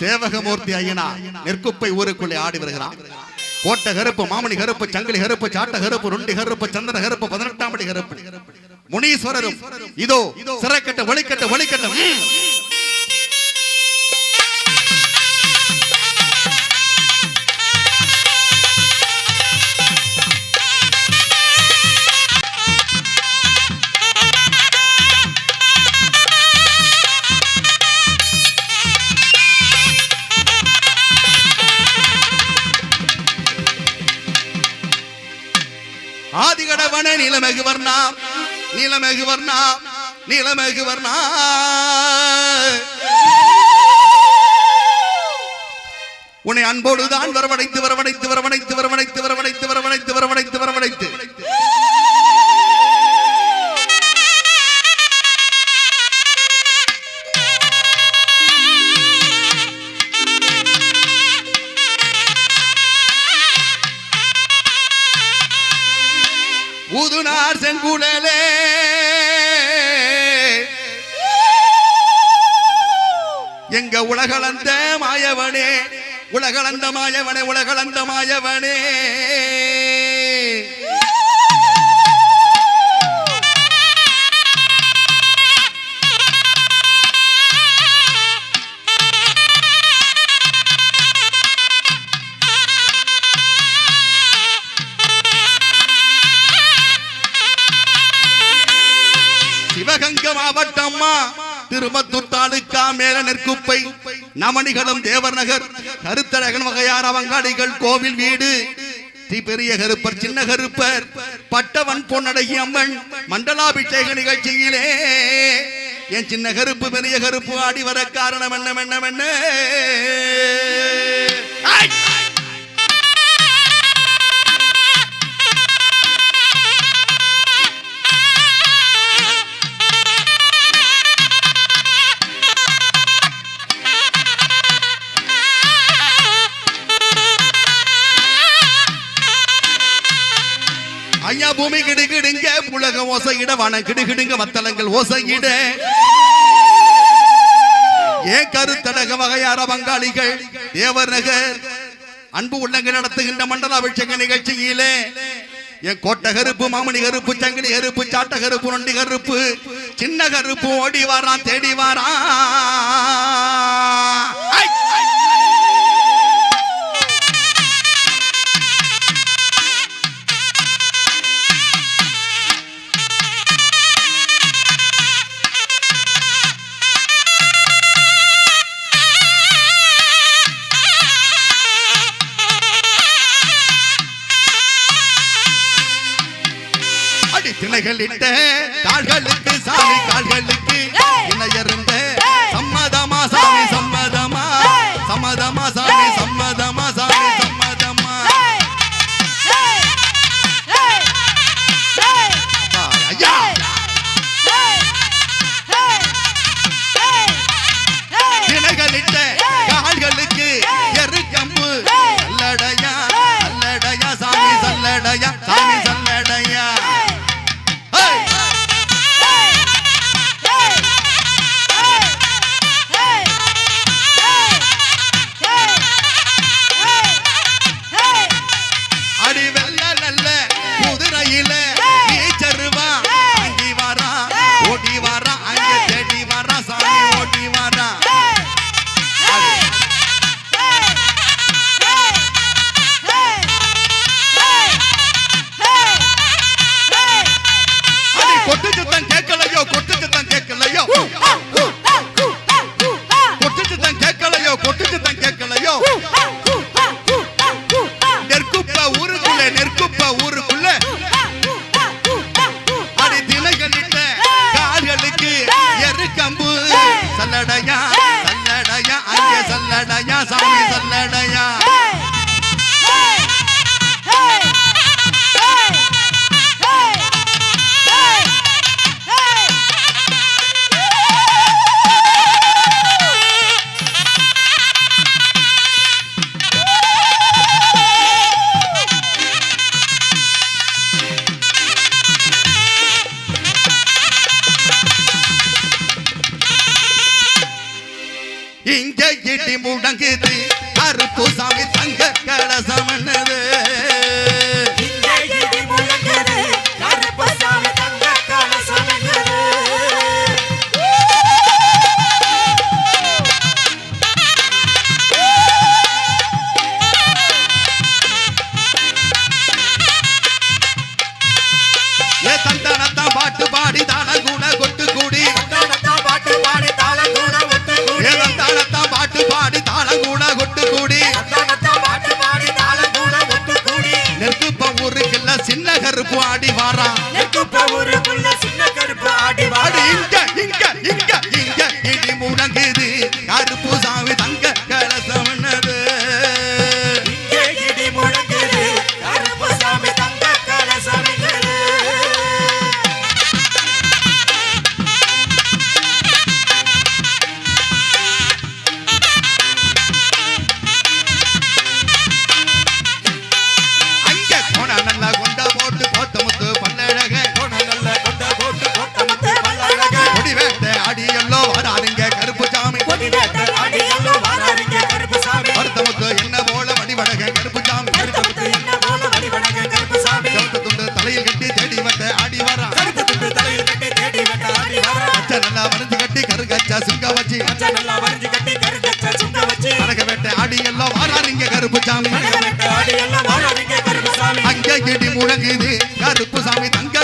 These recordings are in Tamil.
சேவகமூர்த்தி ஐயனா நெற்குப்பை ஊருக்குள்ளே ஆடி வருகிறான். கோட்டை கருப்பு மாமணி கருப்பு சங்கிலி கருப்பு சாட்ட கருப்பு நொண்டி கருப்பு சந்தன கருப்பு பதினெட்டாம் அடி கருப்பு. முனீஸ்வரரும் இதோ சிறக்கட்ட ஒளிக்கட்ட ஒளிக்கட்ட நீலமெகு வர்ணா நீலமெகு வர்ணா நீலமெகு வர்ணா உன்னை அன்போடுதான் வரவழைத்து வரவடைத்து வரவடைத்து வரவழைத்து வரவடைத்து வரவழைத்து வரவடைத்து வரவடைத்து எங்க உலகளந்த மாயவனே உலகளந்த மாயவனே உலகளந்த மாயவனே. சிவகங்க மாவட்டம்மா திருமத்தூர் தாலுக்கா மேல நெற்குப்பை. நமணிகளும் தேவர் நகர் கருத்தழகன் வகையார் அவங்காடிகள் கோவில் வீடு. ஸ்ரீ பெரிய கருப்பர் சின்ன கருப்பர். பட்டவன் பொன்னடகி அம்மன் மண்டலாபிஷேக நிகழ்ச்சியிலே. என் சின்ன கருப்பு பெரிய கருப்பு ஆடி வர காரணம் என்ன என்ன என்ன? பூமி கிடுகிடுங்க உலக ஓசையிட வனம் கிடுகிடுங்க வத்தலங்கள் ஓசையிட. ஏ கருத்தடக வகையார பங்காளிகள் தேவர் நகர் அன்பு உள்ளங்கள் நடத்துகின்ற மண்டல அபிஷேக நிகழ்ச்சியிலே என் கோட்டை கருப்பு மாமணி கருப்பு சங்கிலி கருப்பு சாட்ட கருப்பு நொண்டி கருப்பு சின்ன கருப்பு ஓடி வாரான் தேடி வாரான். ஆணைகளிட்ட நடையா சல்லடையா இங்க இடி முடங்குது. கருப்பு சாமி தங்க கலசம் சிங்க வச்சு நல்லா வரைஞ்சு கட்டி கருக்கச்ச சுங்க வச்சு கனக வேட்ட அடி எல்லோ வராதுங்க கருப்பு சாமி வேட்ட எல்லாம் வாராருங்க கருப்பசாமி. அங்க இடி முழங்குது கருப்பு சாமி தங்க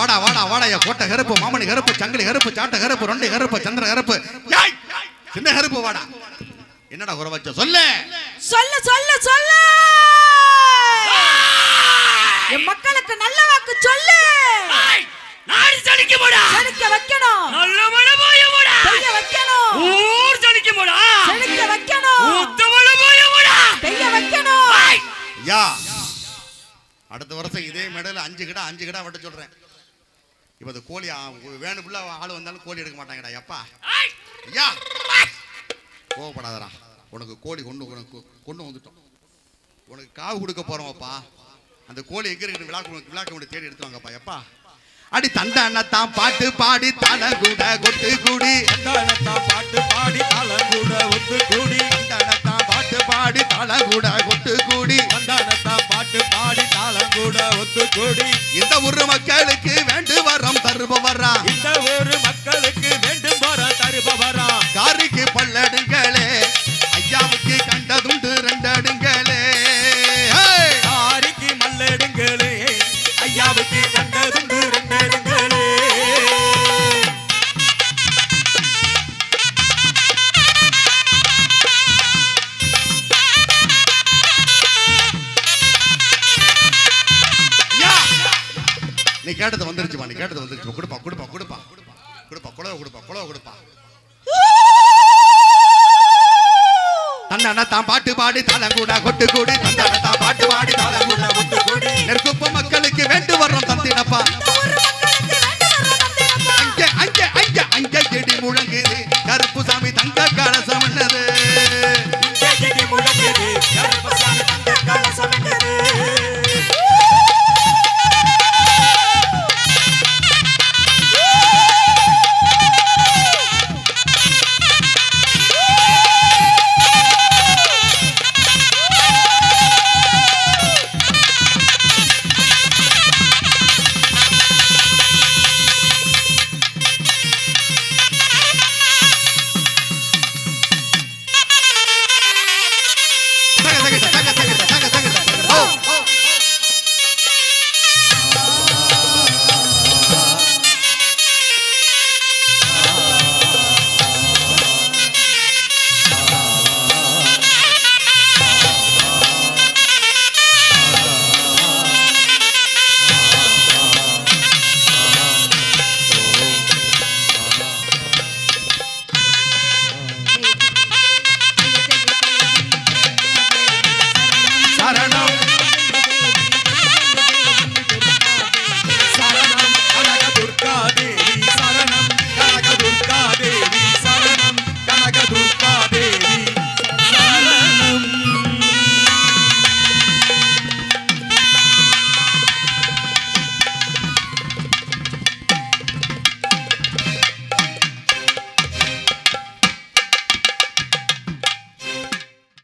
வாடா வாடா வாடா என் கோட்டை கருப்பு மாமணி கருப்பு சங்கிலி கருப்பு சாட்டை கருப்பு ரொண்டை கருப்பு சந்திர கருப்பு. சின்ன கருப்பு வாடா. என்னடா குறை வச்ச? சொல்லு. சொல்ல சொல்ல சொல்ல. என் மக்களுக்கு நல்ல வாக்கு சொல்லு. நாடு சலிக்க போடா. செழிக்க வைக்கணும். நல்ல மழை போய போடா. பெய்ய வைக்கணும். ஊர் சலிக்க போடா. செழிக்க வைக்கணும். ஊத்த மழை போய போடா. பெய்ய வைக்கணும். யா. அடுத்த வருஷம் இதே மேடையில் அஞ்சு கிடா அஞ்சு கிடா வெட்ட சொல்றேன். இப்போ இந்த கோழி புள்ள ஆள் வந்தாலும் கோழி எடுக்க மாட்டாங்கடா எப்பா? ஐயா! கோவப்படாதடா. உனக்கு கோழி கொண்டு உனக்கு கொண்டு வந்துட்டோம். உனக்கு காவு கொடுக்க போறோம்ப்பா. அந்த கோழி எங்க இருக்கு? விழா விழா கொண்டு தேடி எடுத்து வாங்கப்பா எப்பா? அடி தண்ட தான் பாட்டு பாடி தலை கூட கொட்டு கூடி தந்தானத்தா பாட்டு பாடி தாளம் கூட ஒத்து கூடி தண்டனத்தான் பாட்டு பாடி தலை ஒத்து கொடி இந்த ஊர் மக்களுக்கு வேண்டு வரம் நீ கேட்டது வந்துருச்சுப்பா நீ கேட்டது வந்துருச்சு கொடுப்பா கொடுப்பா கொடுப்பா. கொடுப்பா குழவை கொடுப்பா குழவை கொடுப்பா. தன்னன தான் பாட்டு பாடி தலங்கூட கொட்டு கூடி தன்னன தான் பாட்டு பாடி தலங்கூட கொட்டு கூடி நெற்குப்ப மக்களுக்கு வேண்டு வர்றோம் தந்தினப்பா.